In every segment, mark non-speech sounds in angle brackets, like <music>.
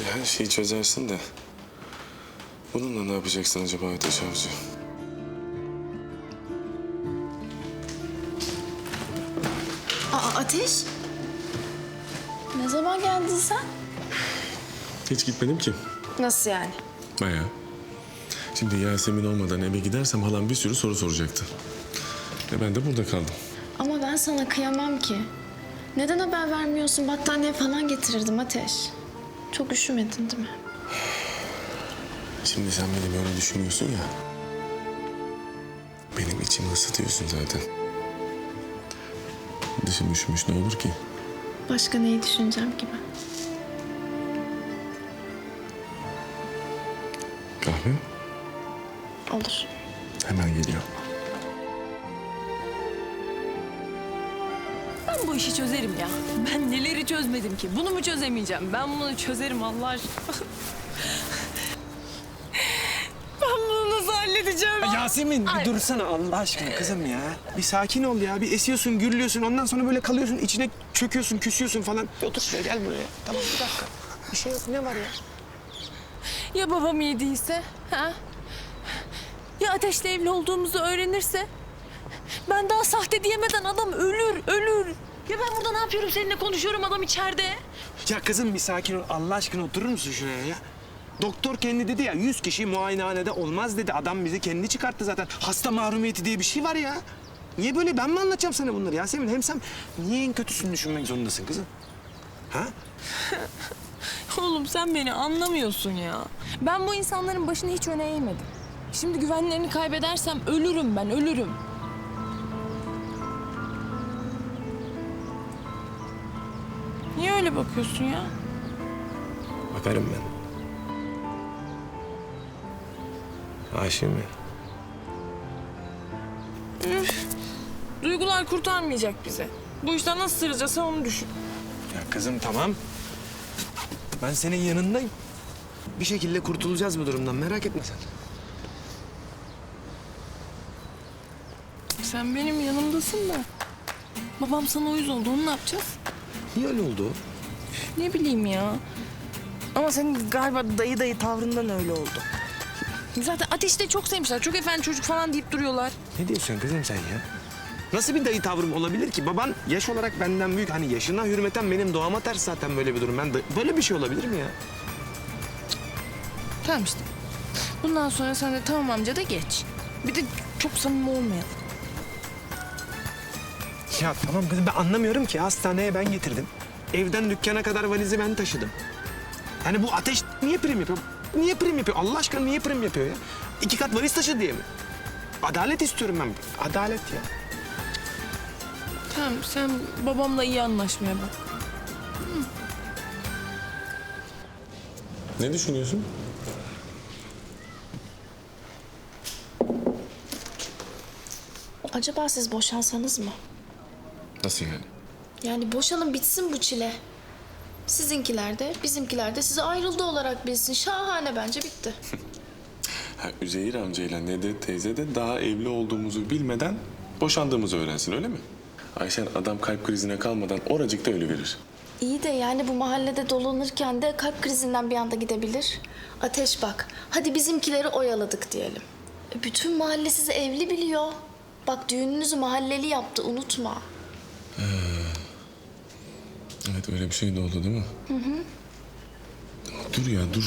Hadi her şeyi çözersin de. Bununla ne yapacaksın acaba Ateş Avcı? Aa Ateş. Ne zaman geldin sen? Hiç gitmedim ki. Nasıl yani? Bayağı. Şimdi Yasemin olmadan eve gidersem halam bir sürü soru soracaktı. Ve ben de burada kaldım. Ama ben sana kıyamam ki. Neden haber vermiyorsun? Battaniye falan getirirdim Ateş. Çok üşümedin değil mi? Şimdi sen beni böyle düşünüyorsun ya. Benim içimi ısıtıyorsun zaten. Dışım üşümüş ne olur ki? Başka neyi düşüneceğim ki ben? Kahve Olur. hemen geliyor. İşi çözerim ya. Ben neleri çözmedim ki? Bunu mu çözemeyeceğim? Ben bunu çözerim Allah aşkına. <laughs> ben bunu nasıl halledeceğim? Yasemin bir dursana Allah aşkına kızım ya. Bir sakin ol ya. Bir esiyorsun, gürlüyorsun. Ondan sonra böyle kalıyorsun. içine çöküyorsun, küsüyorsun falan. Bir otur şuraya gel buraya. Tamam bir dakika. Bir şey yok. Ne var ya? Ya babam iyi değilse? Ha? Ya ateşle evli olduğumuzu öğrenirse? Ben daha sahte diyemeden adam ölür, ölür. Ya ben burada ne yapıyorum? Seninle konuşuyorum adam içeride. Ya kızım bir sakin ol. Allah aşkına oturur musun şuraya ya? Doktor kendi dedi ya 100 kişi muayenehanede olmaz dedi. Adam bizi kendi çıkarttı zaten. Hasta mahrumiyeti diye bir şey var ya. Niye böyle ben mi anlatacağım sana bunları Yasemin? Hem sen niye en kötüsünü düşünmek zorundasın kızım? Ha? <laughs> Oğlum sen beni anlamıyorsun ya. Ben bu insanların başını hiç öne eğmedim. Şimdi güvenlerini kaybedersem ölürüm ben, ölürüm. Bakıyorsun ya? Bakarım ben. Aşığım ya. Duygular kurtarmayacak bizi. Bu işten nasıl sıracağız sen onu düşün. Ya kızım tamam. Ben senin yanındayım. Bir şekilde kurtulacağız bu durumdan merak etme sen. Sen benim yanımdasın da. Babam sana uyuz oldu, onu ne yapacağız? Niye öyle oldu? Ne bileyim ya. Ama senin galiba dayı dayı tavrından öyle oldu. Zaten ateşi de çok sevmişler. Çok efendi çocuk falan deyip duruyorlar. Ne diyorsun kızım sen ya? Nasıl bir dayı tavrım olabilir ki? Baban yaş olarak benden büyük. Hani yaşına hürmeten benim doğama ters zaten böyle bir durum. Ben de- böyle bir şey olabilir mi ya? Tamam işte. Bundan sonra sen de tamam amca da geç. Bir de çok samimi olmayalım. Ya tamam kızım ben anlamıyorum ki. Hastaneye ben getirdim. Evden dükkana kadar valizi ben taşıdım. Hani bu ateş niye prim yapıyor? Niye prim yapıyor? Allah aşkına niye prim yapıyor ya? İki kat valiz taşı diye mi? Adalet istiyorum ben. Adalet ya. Tamam sen babamla iyi anlaşmaya bak. Ne düşünüyorsun? Acaba siz boşansanız mı? Nasıl yani? Yani boşanın bitsin bu çile. Sizinkiler de bizimkiler de sizi ayrıldı olarak bilsin. Şahane bence bitti. <laughs> Ha, Üzeyir amcayla Nedet teyze de daha evli olduğumuzu bilmeden boşandığımızı öğrensin öyle mi? Ayşen adam kalp krizine kalmadan oracıkta ölü verir. İyi de yani bu mahallede dolanırken de kalp krizinden bir anda gidebilir. Ateş bak, hadi bizimkileri oyaladık diyelim. E, Bütün mahalle sizi evli biliyor. Bak düğününüzü mahalleli yaptı, unutma. Evet öyle bir şey de oldu değil mi? Hı hı. Dur ya dur.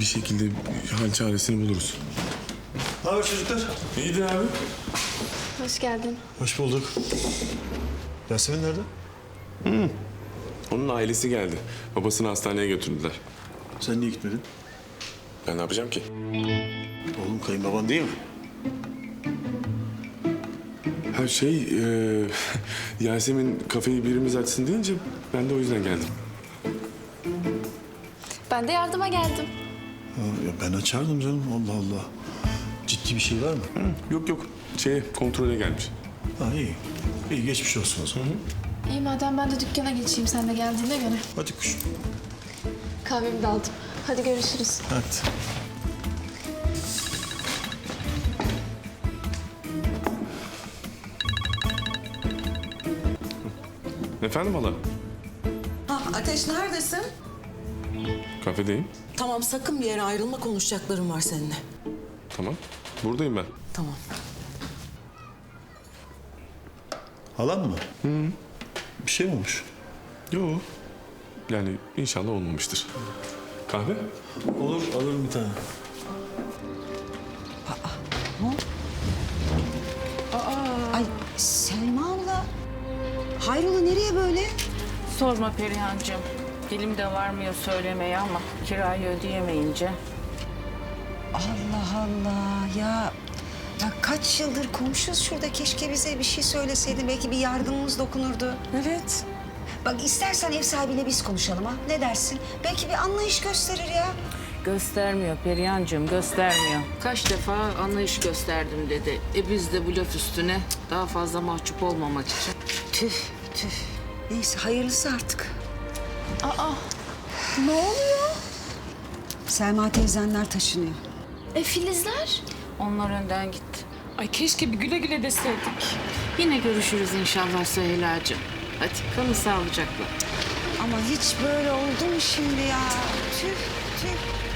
Bir şekilde hal çaresini buluruz. Ne haber çocuklar? İyidir abi. Hoş geldin. Hoş bulduk. Yasemin nerede? Onun ailesi geldi. Babasını hastaneye götürdüler. Sen niye gitmedin? Ben ne yapacağım ki? Oğlum kayınbaban değil mi? Şey e, <laughs> Yasemin kafeyi birimiz açsın deyince ben de o yüzden geldim. Ben de yardıma geldim. Ha, ya ben açardım canım. Allah Allah. Ciddi bir şey var mı? Yok yok şey kontrole gelmiş. Ha iyi. İyi geçmiş olsun o zaman. İyi madem ben de dükkana geçeyim sen de geldiğine göre. Hadi kuş. Kahvemi de aldım. Hadi görüşürüz. Hadi. Efendim hala? Ha, Ateş neredesin? Kafedeyim. Tamam sakın bir yere ayrılma konuşacaklarım var seninle. Tamam. Buradayım ben. Tamam. Halan mı? Hı. Bir şey mi olmuş? Yo. Yani inşallah olmamıştır. Kahve? Olur, alırım bir tane. Hayrola nereye böyle? Sorma Perihan'cığım. Dilim de varmıyor söylemeye ama kirayı ödeyemeyince. Allah Allah ya. Ya kaç yıldır komşuz şurada keşke bize bir şey söyleseydin belki bir yardımımız dokunurdu. Evet. Bak istersen ev sahibiyle biz konuşalım ha. Ne dersin? Belki bir anlayış gösterir ya. Göstermiyor Perihan'cığım göstermiyor. Kaç defa anlayış gösterdim dedi. E biz de bu laf üstüne daha fazla mahcup olmamak için. Tüh tüh. Neyse hayırlısı artık. Ne oluyor? Selma teyzenler taşınıyor. E Filizler? Onlar önden gitti. Ay keşke bir güle güle deseydik. Yine görüşürüz inşallah Süheyla'cığım. Hadi kalın sağlıcakla. Ama hiç böyle oldu mu şimdi ya? Tüh tüh.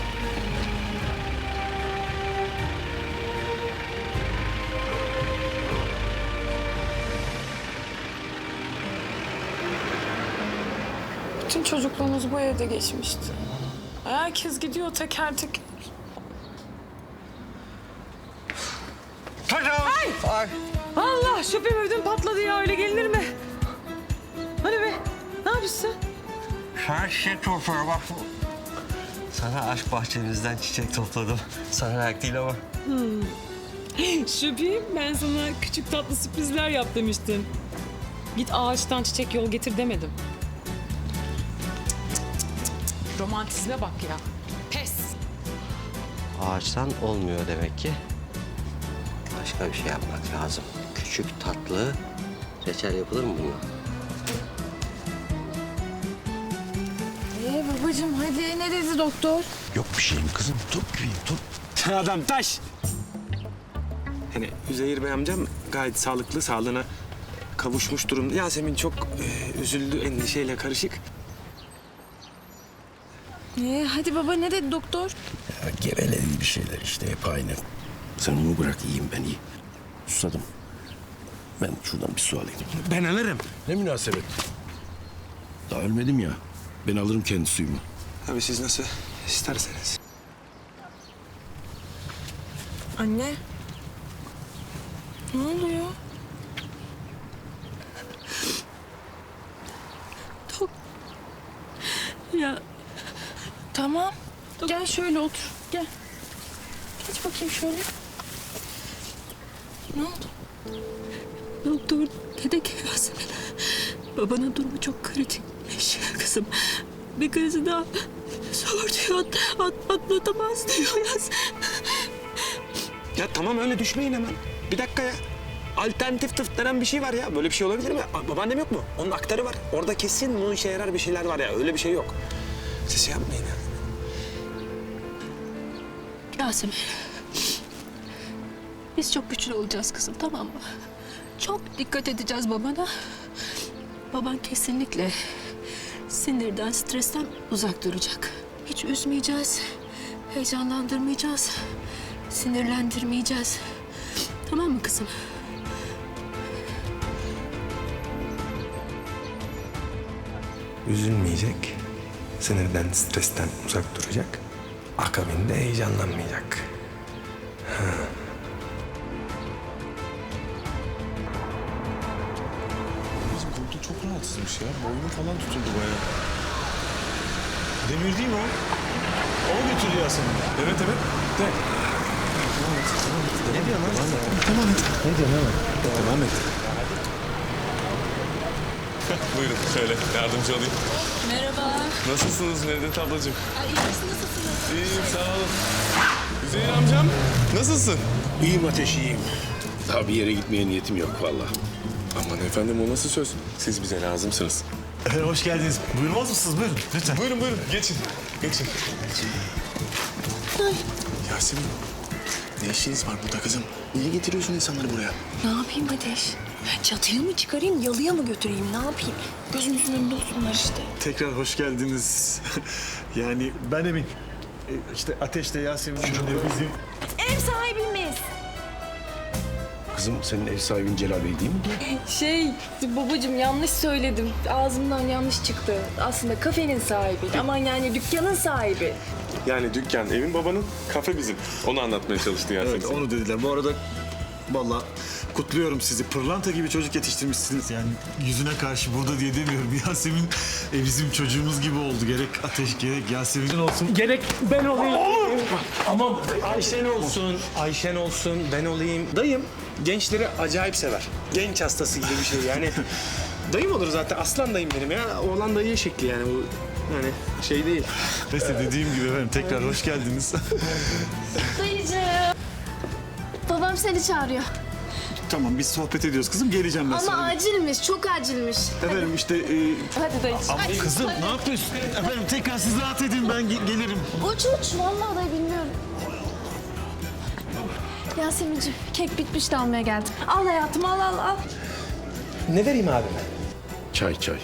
Çocukluğumuz bu evde geçmişti. Herkes gidiyor teker teker. Allah şüphem ödüm patladı ya öyle gelinir mi? Hadi be ne yapıyorsun? Her şey toprağa bak. Sana aşk bahçemizden çiçek topladım. Sana layık değil ama. <gasps> Şüphem ben sana küçük tatlı sürprizler yap demiştim. Git ağaçtan çiçek yol getir demedim. Romantizme bak ya. Pes. Ağaçtan olmuyor demek ki. Başka bir şey yapmak lazım. Küçük tatlı reçel yapılır mı bununla? E babacığım hadi ne dedi doktor? Yok bir şeyim kızım. Top gibiyim, top. Adam taş. Yani Üzeyir Bey amcam gayet sağlıklı, sağlığına kavuşmuş durumda. Yasemin çok e, üzüldü, endişeyle karışık. E, hadi baba ne dedi doktor? Ya geveledi bir şeyler işte hep aynı. Sen onu bırak iyiyim ben iyi. Susadım. Ben şuradan bir su alayım. Ben alırım. Ne münasebet. Daha ölmedim ya. Ben alırım kendi suyumu. Tabii siz nasıl isterseniz. Anne. Ne oluyor? Dok. Ya tamam. Gel şöyle otur. Gel. Geç bakayım şöyle. Ne oldu? Doktor dedi ki Yasemin, babanın durumu çok kritikmiş kızım. Bir krizi daha zor diyor, at, at- atlatamaz diyor Yasemin. Ya tamam öyle düşmeyin hemen. Bir dakika ya. Alternatif tıp denen bir şey var ya. Böyle bir şey olabilir mi? A- Babaannem yok mu? Onun aktarı var. Orada kesin bu işe yarar bir şeyler var ya. Öyle bir şey yok. Siz şey yapmayın ya. Yasemin, biz çok güçlü olacağız kızım tamam mı? Çok dikkat edeceğiz babana. Baban kesinlikle sinirden, stresten uzak duracak. Hiç üzmeyeceğiz, heyecanlandırmayacağız, sinirlendirmeyeceğiz. Tamam mı kızım? Üzülmeyecek. Sinirden, stresten uzak duracak. Akabinde heyecanlanmayacak. Bizim koltuğu çok rahatsızmış ya. Boynu falan tutuldu bayağı. Demir değil mi o? O götürdü Yasemin? Evet evet. De. Ne diyor lan? Devam et. Ne diyor ne var? Devam et. Buyurun şöyle yardımcı olayım. Merhaba. Nasılsınız Nevdet ablacığım? İyi nasılsınız? İyiyim sağ olun. Üzeyir amcam nasılsın? İyiyim ateş iyiyim. Daha bir yere gitmeye niyetim yok vallahi. Aman efendim o nasıl söz? Siz bize lazımsınız. Efendim hoş geldiniz. Buyurmaz mısınız? Buyurun lütfen. Buyurun buyurun geçin. Geçin. Yasemin ne işiniz var burada kızım? Niye getiriyorsun insanları buraya? Ne yapayım Ateş? Çatıya mı çıkarayım, yalıya mı götüreyim, ne yapayım? Gözümüzün önünde olsunlar işte. Tekrar hoş geldiniz. <laughs> yani ben Emin. E, İşte Ateş'te Yasemin de bizim. Ev sahibimiz. Kızım senin ev sahibin Celal Bey değil mi? Şey babacığım yanlış söyledim. Ağzımdan yanlış çıktı. Aslında kafenin sahibi. Aman yani dükkanın sahibi. Yani dükkan evin babanın, kafe bizim. Onu anlatmaya çalıştı Yasemin. Evet onu dediler. Bu arada vallahi kutluyorum sizi. Pırlanta gibi çocuk yetiştirmişsiniz. Yani yüzüne karşı burada diye demiyorum. <laughs> Yasemin e, bizim çocuğumuz gibi oldu. Gerek Ateş gerek Yasemin olsun. Gerek ben olayım. Ama Ayşen olsun, Ayşen olsun, ben olayım. Dayım gençleri acayip sever. Genç hastası gibi bir şey yani. <laughs> dayım olur zaten. Aslan dayım benim ya. Oğlan dayı şekli yani bu. Yani şey değil. Neyse dediğim gibi efendim tekrar hoş geldiniz. Dayıcığım. Babam seni çağırıyor. Tamam biz sohbet ediyoruz kızım. Geleceğim ben Ama sonra. acilmiş, çok acilmiş. Efendim işte... E, Hadi dayıcığım. kızım ne yapıyorsun? Efendim tekrar siz rahat edin ben ge- gelirim. Uç uç, vallahi dayı bilmiyorum. Yasemin'ciğim, kek bitmiş de almaya geldim. Al hayatım al al al. Ne vereyim abime? Çay çay.